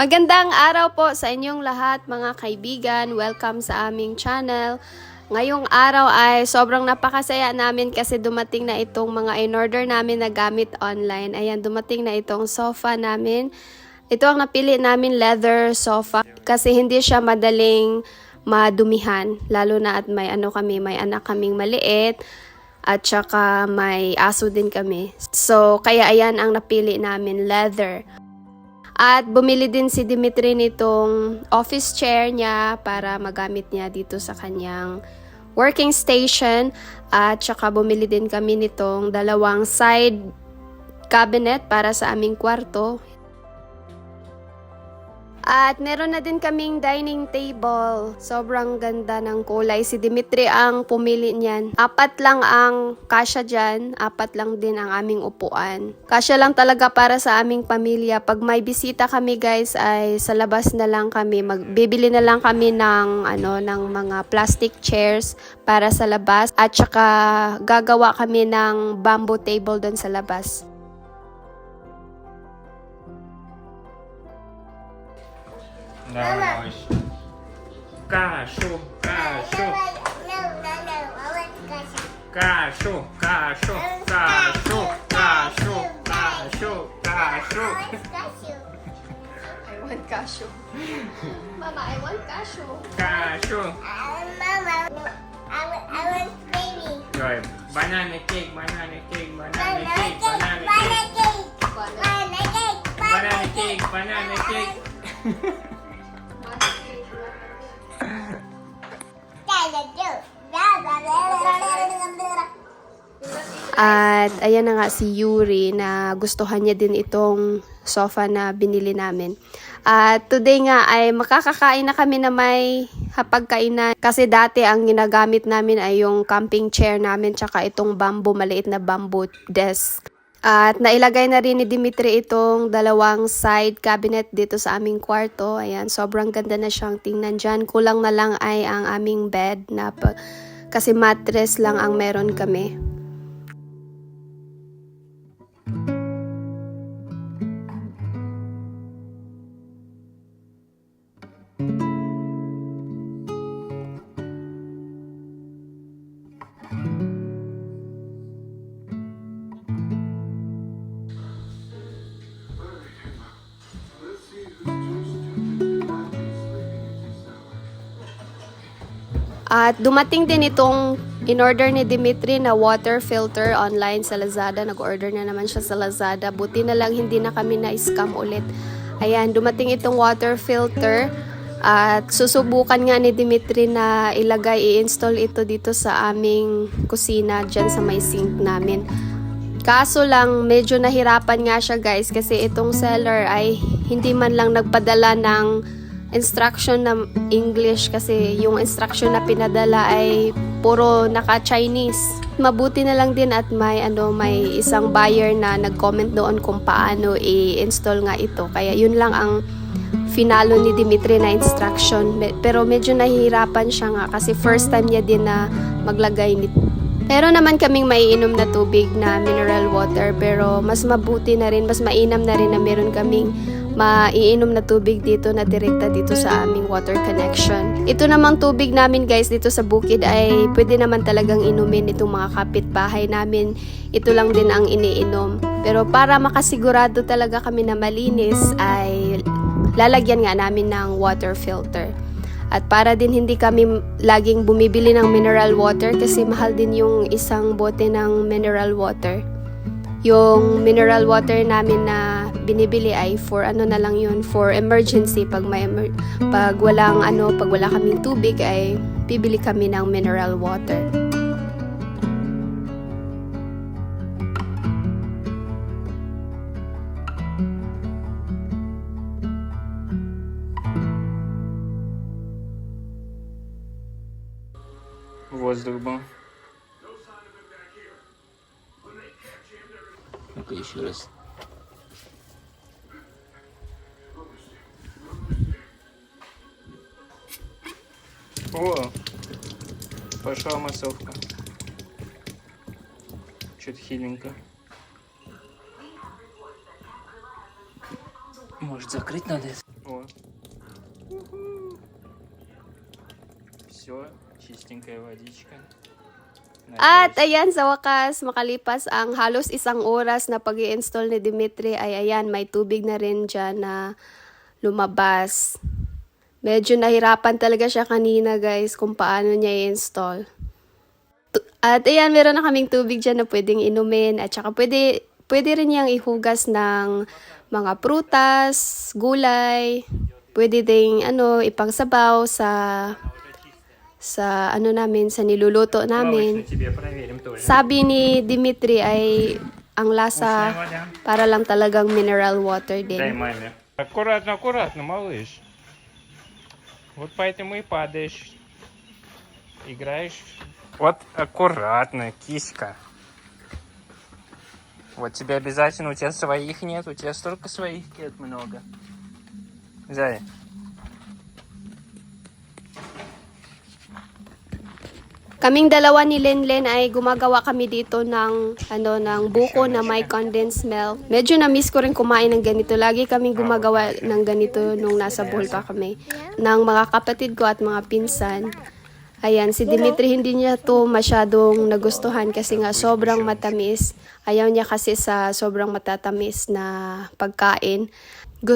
Magandang araw po sa inyong lahat mga kaibigan. Welcome sa aming channel. Ngayong araw ay sobrang napakasaya namin kasi dumating na itong mga in-order namin na gamit online. Ayan, dumating na itong sofa namin. Ito ang napili namin leather sofa kasi hindi siya madaling madumihan. Lalo na at may ano kami, may anak kaming maliit at saka may aso din kami. So, kaya ayan ang napili namin, leather. At bumili din si Dimitri nitong office chair niya para magamit niya dito sa kanyang working station. At saka bumili din kami nitong dalawang side cabinet para sa aming kwarto. At meron na din kaming dining table. Sobrang ganda ng kulay. Si Dimitri ang pumili niyan. Apat lang ang kasya dyan. Apat lang din ang aming upuan. Kasya lang talaga para sa aming pamilya. Pag may bisita kami guys ay sa labas na lang kami. Magbibili na lang kami ng, ano, ng mga plastic chairs para sa labas. At saka gagawa kami ng bamboo table doon sa labas. Давай. Кашу, кашу. Кашу, кашу, кашу, кашу, кашу, кашу. I want кашу. Mama, I want кашу. Кашу. Мама, I want baby. Rồi, banana cake, banana cake, banana cake, banana cake. Banana cake, banana cake, banana cake. At ayan na nga si Yuri na gustuhan niya din itong sofa na binili namin. At today nga ay makakakain na kami na may hapagkainan. Kasi dati ang ginagamit namin ay yung camping chair namin tsaka itong bamboo, maliit na bamboo desk. At nailagay na rin ni Dimitri itong dalawang side cabinet dito sa aming kwarto. Ayan, sobrang ganda na siyang tingnan dyan. Kulang na lang ay ang aming bed na kasi mattress lang ang meron kami. At dumating din itong in-order ni Dimitri na water filter online sa Lazada. Nag-order na naman siya sa Lazada. Buti na lang hindi na kami na-scam ulit. Ayan, dumating itong water filter. At susubukan nga ni Dimitri na ilagay, i-install ito dito sa aming kusina, dyan sa may sink namin. Kaso lang, medyo nahirapan nga siya guys kasi itong seller ay hindi man lang nagpadala ng instruction na English kasi yung instruction na pinadala ay puro naka-Chinese. Mabuti na lang din at may ano may isang buyer na nag-comment doon kung paano i-install nga ito. Kaya yun lang ang finalo ni Dimitri na instruction. Pero medyo nahihirapan siya nga kasi first time niya din na maglagay nito. Pero naman kaming maiinom na tubig na mineral water pero mas mabuti na rin, mas mainam na rin na meron kaming maiinom na tubig dito na direkta dito sa aming water connection. Ito namang tubig namin guys dito sa bukid ay pwede naman talagang inumin itong mga kapitbahay namin. Ito lang din ang iniinom. Pero para makasigurado talaga kami na malinis ay lalagyan nga namin ng water filter. At para din hindi kami laging bumibili ng mineral water kasi mahal din yung isang bote ng mineral water. Yung mineral water namin na binibili ay for ano na lang yun, for emergency. Pag, may emer- pag walang ano, pag wala kaming tubig ay bibili kami ng mineral water. Воздух был. Что-то хиленько. Может закрыть надо это? О. Все, чистенькая водичка. At Надеюсь, ayan, sa wakas, makalipas ang halos isang oras na pag install ni Dimitri, ay ayan, may tubig na rin dyan na lumabas. Medyo nahirapan talaga siya kanina guys kung paano niya i-install. Tu- At ayan, meron na kaming tubig dyan na pwedeng inumin at saka pwede, pwede rin niyang ihugas ng mga prutas, gulay, pwede ding ano, ipangsabaw sa sa ano namin, sa niluluto namin. тебе проверим тоже. Sabi ni Dimitri ay ang lasa para lang talagang mineral water Дай din. маме. Аккуратно, аккуратно, малыш. Вот поэтому и падаешь. Играешь. Вот аккуратно, киська. Вот тебе обязательно, у тебя своих нет, у тебя столько своих кет много. Зай. Kaming dalawa ni Lenlen ay gumagawa kami dito ng ano ng buko na may condensed milk. Medyo na miss ko rin kumain ng ganito. Lagi kaming gumagawa ng ganito nung nasa Bohol pa kami ng mga kapatid ko at mga pinsan. Ayan, si Dimitri hindi niya to masyadong nagustuhan kasi nga sobrang matamis. Ayaw niya kasi sa sobrang matatamis na pagkain.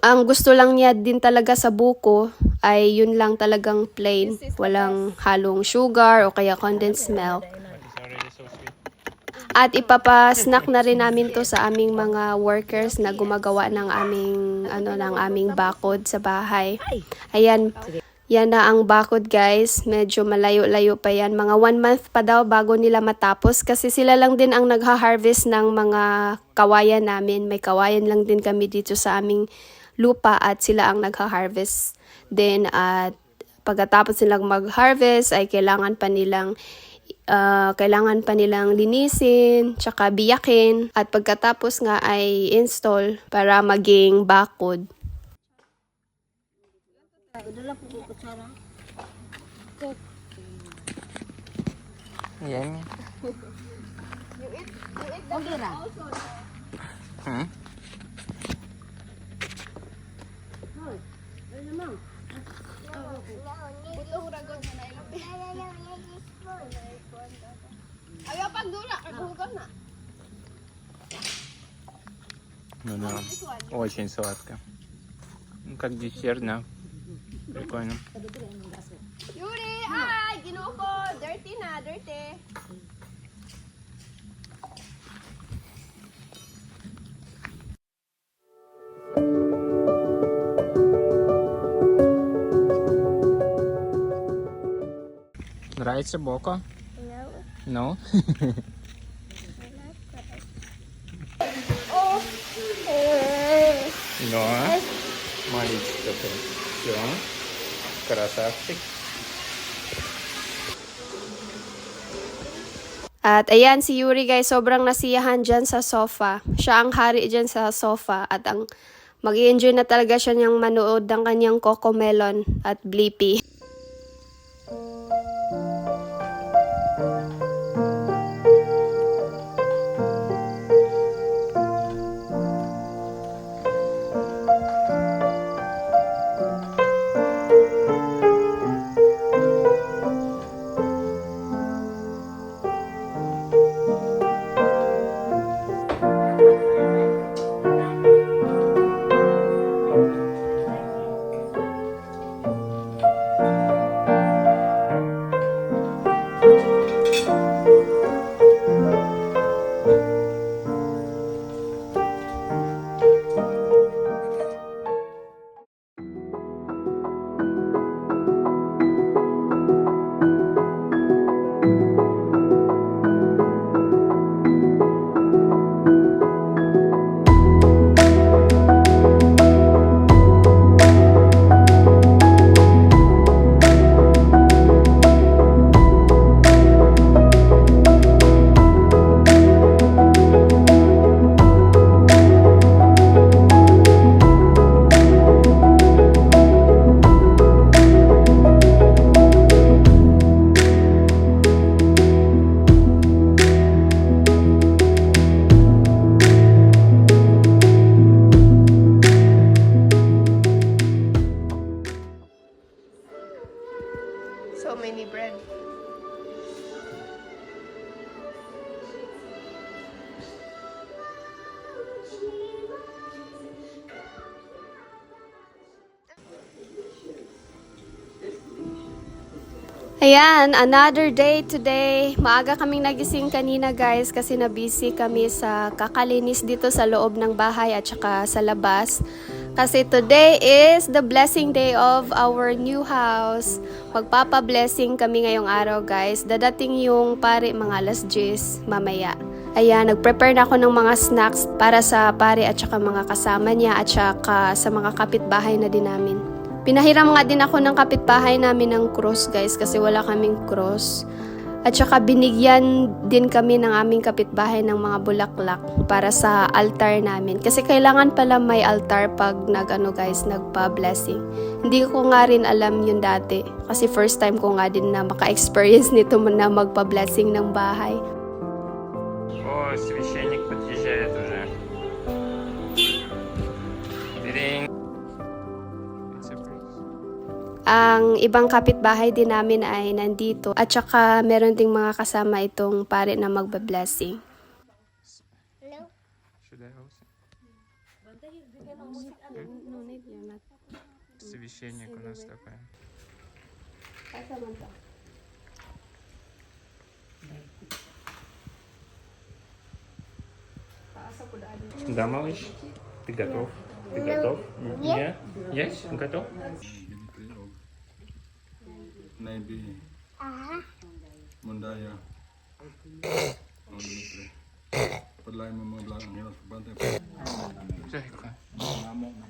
Ang gusto lang niya din talaga sa buko ay yun lang talagang plain. Walang halong sugar o kaya condensed milk. At ipapa-snack na rin namin to sa aming mga workers na gumagawa ng aming ano ng aming bakod sa bahay. Ayan. Yan na ang bakod guys. Medyo malayo-layo pa yan. Mga one month pa daw bago nila matapos. Kasi sila lang din ang nagha-harvest ng mga kawayan namin. May kawayan lang din kami dito sa aming lupa at sila ang nagha-harvest din. At pagkatapos nilang mag-harvest ay kailangan pa nilang ah, kailangan pa nilang linisin, tsaka biyakin, at pagkatapos nga ay install para maging bakod. Yummy. Hmm? Ayaw pagdula, kaghugas na. Ну да. Очень сладко. Ну, как десерт, да. Прикольно. Yuri, ay, ginoo ko, dirty na, dirty. Нравится Боко? Ну? Да. Маленький такой. Все. からさして At ayan, si Yuri guys, sobrang nasiyahan dyan sa sofa. Siya ang hari dyan sa sofa at ang mag enjoy na talaga siya niyang manood ng kanyang Coco Melon at Blippi. Ayan, another day today. Maaga kaming nagising kanina guys kasi na-busy kami sa kakalinis dito sa loob ng bahay at saka sa labas. Kasi today is the blessing day of our new house. Magpapa-blessing kami ngayong araw guys. Dadating yung pare mga alas 10 mamaya. Ayan, nag-prepare na ako ng mga snacks para sa pare at saka mga kasama niya at saka sa mga kapitbahay na din namin. Pinahiram nga din ako ng kapitbahay namin ng cross guys kasi wala kaming cross. At saka binigyan din kami ng aming kapitbahay ng mga bulaklak para sa altar namin. Kasi kailangan pala may altar pag nag ano guys, nagpa-blessing. Hindi ko nga rin alam yun dati. Kasi first time ko nga din na maka-experience nito na magpa-blessing ng bahay. Oh, swishin. Ang ibang kapitbahay din namin ay nandito. At saka meron ding mga kasama itong pare na magba-blessing. No. Should I also? Священник у нас такой. Да, малыш? Ты готов? Ты готов? Нет? Есть? Готов?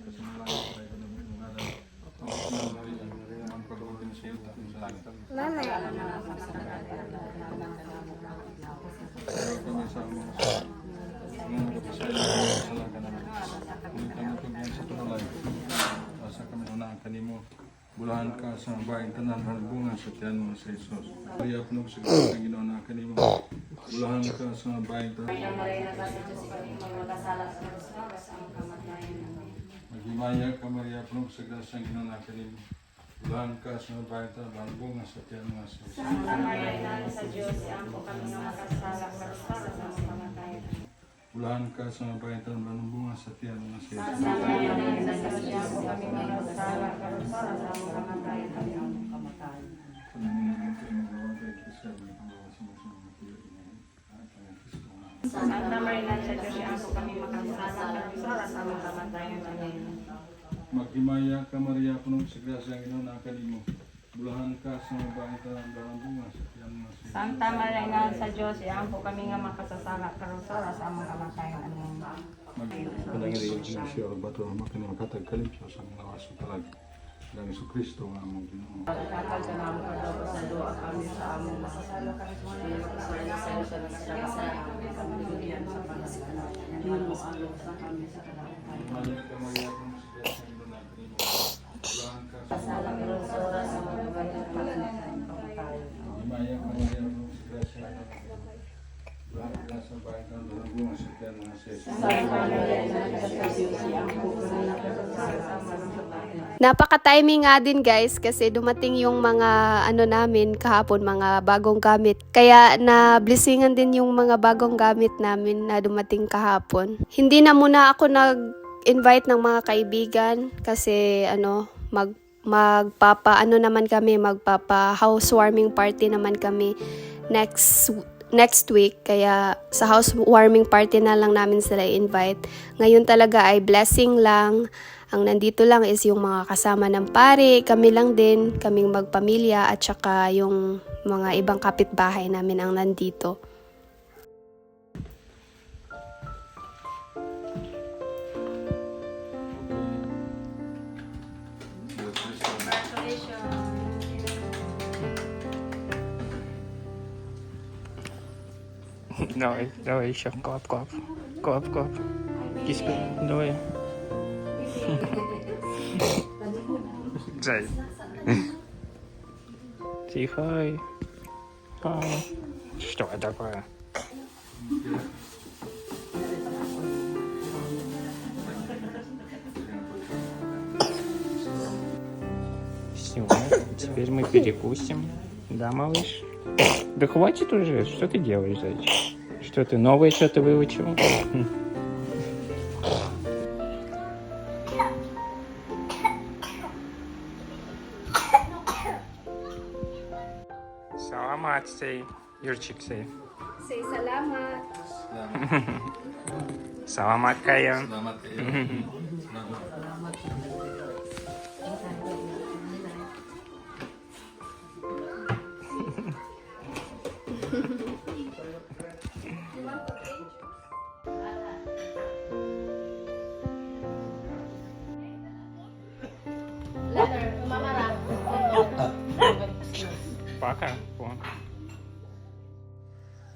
Kasi malay ko tayo na mga ngalan. Ang pag-uulin sa iyo. Mama. Kami sa mga sa mga kapasaya sa laga namin. Kung kami tugyan sa tunalay. Asa kami unaan kanimo. Bulahan ka sa baing tanan ng bunga sa tiyan mo sa Isos. Kaya po sa kanyang ginawa na kanimo. Bulahan ka sa baing tanan. Maghimaya ka Maria po sa grasyang ginawa na kanimo. Bulahan ka sa baing tanan ng bunga sa tiyan mo sa Isos. Bulahan ka sa baing tanan ng bunga sa tiyan mo sa Isos. Santa Maria sa Diyos, ako kami makasala, karisara sa mga kamatayan namin. Maghimaya ka Maria punong sa grasya ang Ginoo na kanimo. Bulahan ka sa mga bahay tanan ng bunga sa tiyan mo sa Isos. Santa Maria sa Diyos, ako kami nga makasasala, karisara sa mga kamatayan namin. Magpanangin siya siya o bato ang makinig makatagkalim siya sa mga ng talag. Lang Iso Kristo nga among Ginoo. Maghimaya ka Maria punong sa grasya ang Ginoo na kanimo. Bulahan ka sa mga Himaya ka Maria punong sa grasya ang Ginoo na kanimo. Bulahan ka sa bahay tanan ng bunga sa tiyan mo sa Isos. Napaka-timing nga din guys kasi dumating yung mga ano namin kahapon, mga bagong gamit. Kaya na blessingan din yung mga bagong gamit namin na dumating kahapon. Hindi na muna ako nag-invite ng mga kaibigan kasi ano, mag magpapa ano naman kami, magpapa housewarming party naman kami next next week kaya sa housewarming party na lang namin sila invite. Ngayon talaga ay blessing lang. Ang nandito lang is yung mga kasama ng pare, kami lang din, kaming magpamilya at saka yung mga ibang kapitbahay namin ang nandito. Давай, давай еще. Клап, клап. Клап, клап. Киска, давай. Зай. Тихо. Ай. Что это такое? Все, теперь мы перекусим. Да, малыш? Да хватит уже, что ты делаешь, зайчик? Что ты новое, что ты выучил? Саламат сей, Юрчик сей. Сей саламат. Саламат Каян. Саламат кая.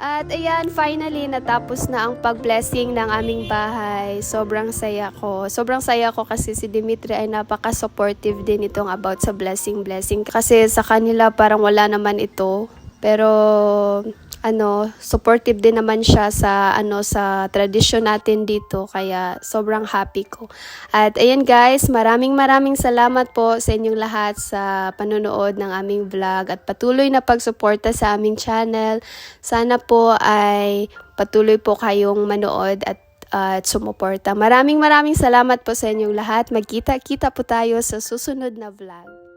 At ayan, finally, natapos na ang pag-blessing ng aming bahay. Sobrang saya ko. Sobrang saya ko kasi si Dimitri ay napaka-supportive din itong about sa blessing-blessing. Kasi sa kanila parang wala naman ito. Pero ano, supportive din naman siya sa ano sa tradisyon natin dito kaya sobrang happy ko. At ayan guys, maraming maraming salamat po sa inyong lahat sa panonood ng aming vlog at patuloy na pagsuporta sa aming channel. Sana po ay patuloy po kayong manood at at sumuporta. Maraming maraming salamat po sa inyong lahat. Magkita-kita po tayo sa susunod na vlog.